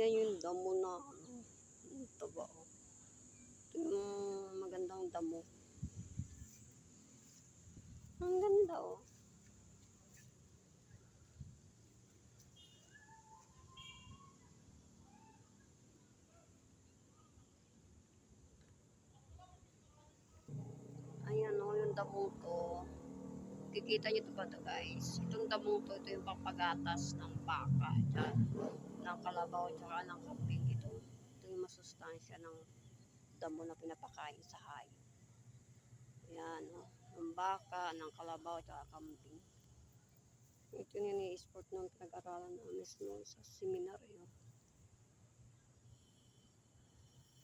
Ayan yung damo na ano. Ito ba? oh. Ito yung magandang damo. Ang ganda oh. Ayan o, yung damong to. Kikita nyo ito ba ito guys? Itong damong to, ito yung papagatas ng baka. Diyan. Ng kalabaw, tsaka ng kambing. Ito, ito yung masustansya ng damo na pinapakain sa hayop. Ayan o. Ng baka, ng kalabaw, tsaka kambing. Ito yung ini-sport nung pinag-aralan namin noon sa seminaryo.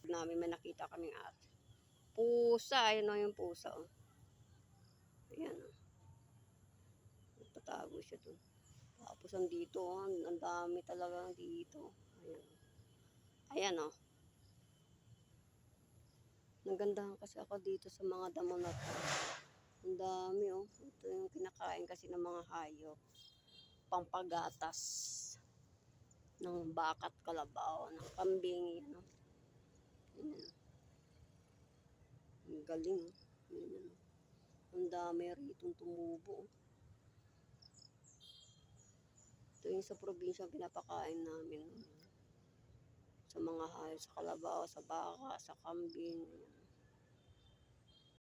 Namin may nakita kaming ate. Pusa, ayun o yung pusa. Oh. Ayan o. Nagpatago siya dun. Tapos andito, oh, ang dami talaga dito. Ayan. Ayan o. Nagandahan kasi ako dito sa mga damo na to. Ang dami oh. Ito yung kinakain kasi ng mga hayop. Pampagatas ng bakat kalabaw, ng kambing, yan oh. Ang galing. oh. Ayan, oh. Ang dami rito tumubo. oh. Yung sa probinsya pinapakain namin. oh. Sa mga hayop, sa kalabaw, sa baka, sa kambing.